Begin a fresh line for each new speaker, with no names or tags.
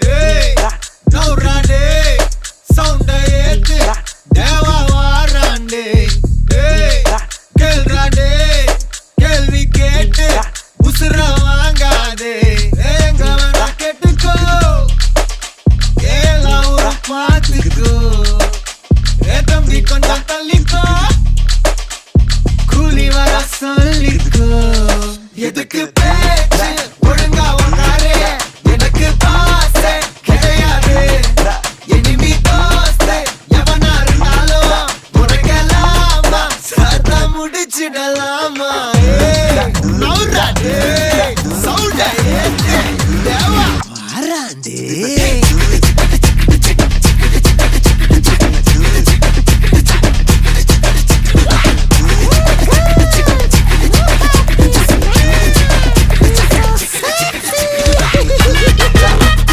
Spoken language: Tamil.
ஏய் நௌராண்டே சவுண்ட ஏத்து. தேவா வாராண்டே ஏய் கேள்றாண்டே கேள்வி கேட்டு உசுர வாங்காதே. எங்க வேணா கேட்டுக்கோ. ஏலாம் ஒரு பாத்துக்கோ ஏ தம்பி கொஞ்சம் தள்ளிக்கோ. கூலி வர சொல்லிக்கோ. எதுக்கு பேச்சு? குடிச்சிடலாமா முடிச்சிடலாமா நவுராடே